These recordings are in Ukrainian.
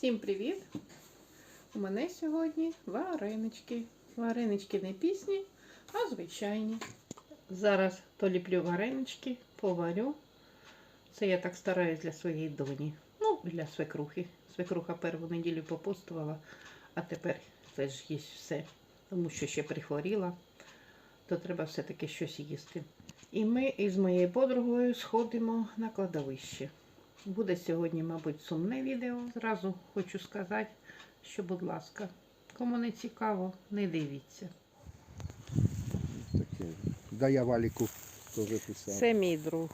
Всім привіт! У мене сьогодні варенички. Варенички не пісні, а звичайні. Зараз то ліплю варенички, поварю. Це я так стараюсь для своєї доні. Ну, для свекрухи. Свекруха перву неділю попустувала, а тепер теж їсть все. Тому що ще прихворіла, то треба все-таки щось їсти. І ми із моєю подругою сходимо на кладовище. Буде сьогодні, мабуть, сумне відео. Зразу хочу сказати, що, будь ласка, кому не цікаво, не дивіться. Таке. Да я валіку теж писав. Це мій друг.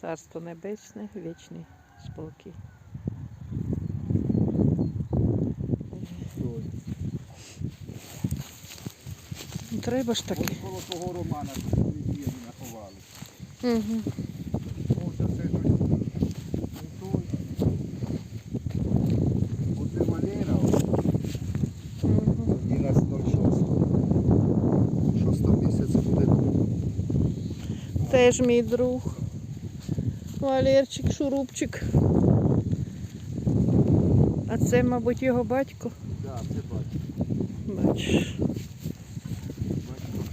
Царство небесне, вічний спокій. Треба ж таки. Ось коло того романа її наховали. Угу. Ось оце ж не той. Оце Валера, Угу. і нас 06. Шостого місяця буде друг. Теж мій друг. Валерчик, шурупчик. А це, мабуть, його батько. Да, це бачу. Бачиш. Бачу.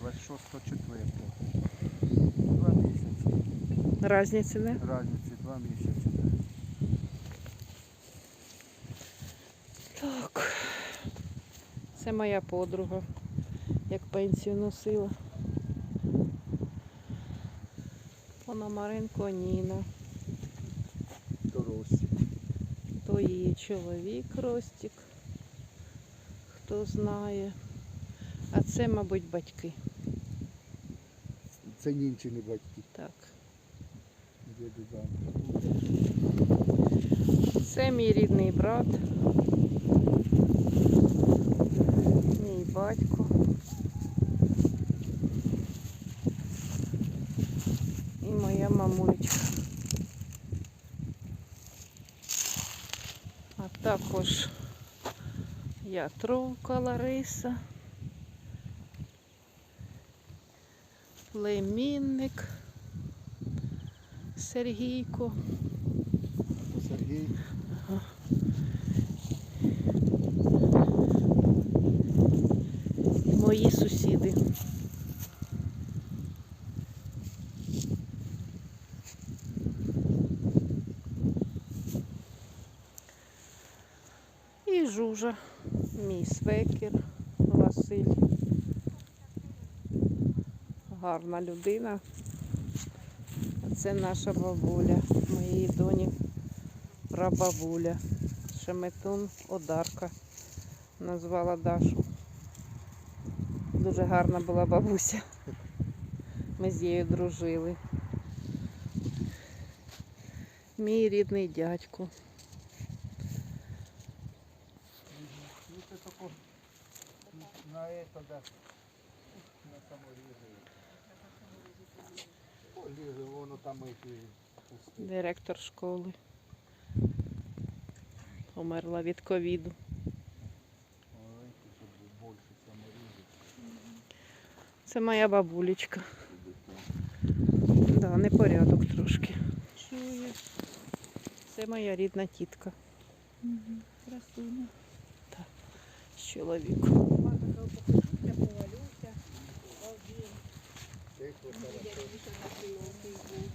26 четвертого. Два місяці. Разниці, не? Разниці два місяці. Так. Це моя подруга, як пенсію носила. Пономаренко Ніна. Доросі. То її чоловік Ростік, хто знає. А це, мабуть, батьки. Це німчини батьки. Так. Це мій рідний брат. Мій батько. І моя мамулечка. А також я тровка Лариса. Племінник Сергійко. Сергій. Мої сусіди. І жужа, мій свекір Василь. Гарна людина. Це наша бабуля, моєї доні прабабуля. Шеметун Одарка назвала Дашу. Дуже гарна була бабуся. Ми з нею дружили. Мій рідний дядько. Ну це тако на это, да. На саморізи. О, лізе, воно там і пусте. Директор школи. Померла від ковіду. Це моя бабулечка. Да, непорядок трошки. Чуєш? Це моя рідна тітка Красуня.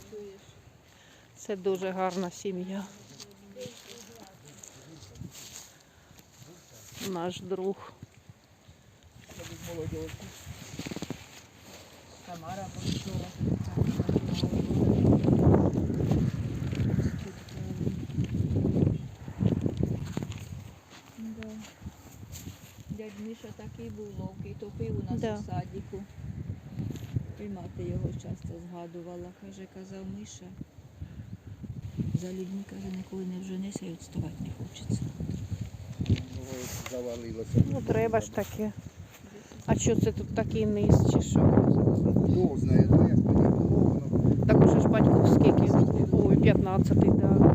Чуєш? Це дуже гарна сім'я. Наш друг. Тамара Бончура. Дядь Миша такий був ловкий, топив у нас Да. у садіку. І мати його часто згадувала. Каже, казав Миша. За людьми, каже, ніколи не вженися і відставати не хочеться. Ну, завалилося. Ну, треба ж таке. А що це тут такий низ чи що? Хто знає, ну як мені було, Так уже ж батько скільки? Ой, 15-й, да.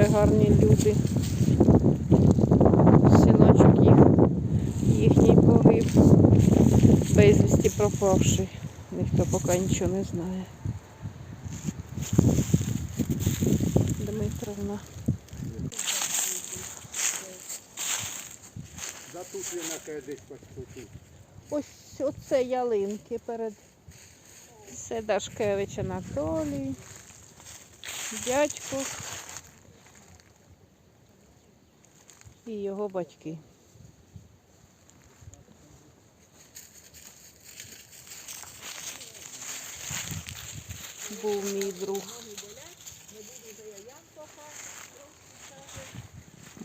Дуже гарні люди. Синочок їх, їхній погиб. Безвісті пропавший. Ніхто поки нічого не знає. Дмитровна. За тут він накає десь по. Ось оце ялинки перед. Це Дашкевич Анатолій. Дядько. І його батьки. Був мій друг.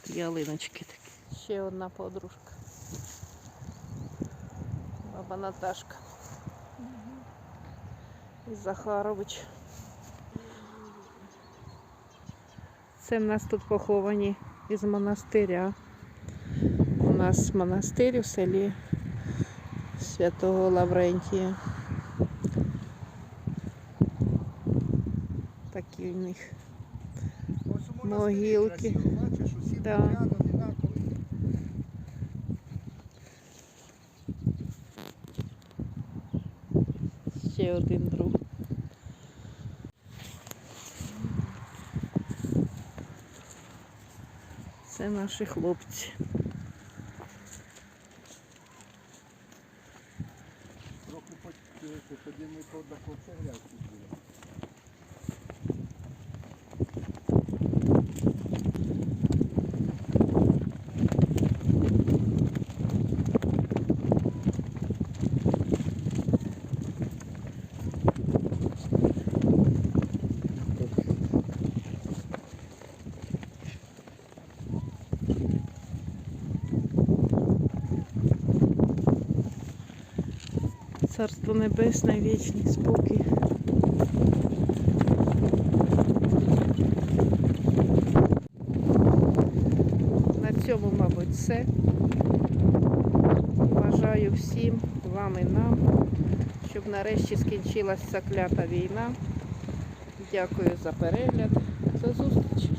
Ялиночки такі. Ще одна подружка. Баба Наташка. І Захарович. Це в нас тут поховані із монастиря. У нас монастир у селі Святого Лаврентія. Такі у них. Могилки. Да. Ще один друг. Це наші хлопці. Трохи по- ми до були. Царство Небесне, вічний спокій. На цьому, мабуть, все. Бажаю всім, вам і нам, щоб нарешті скінчилася ця клята війна. Дякую за перегляд. До зустрічі!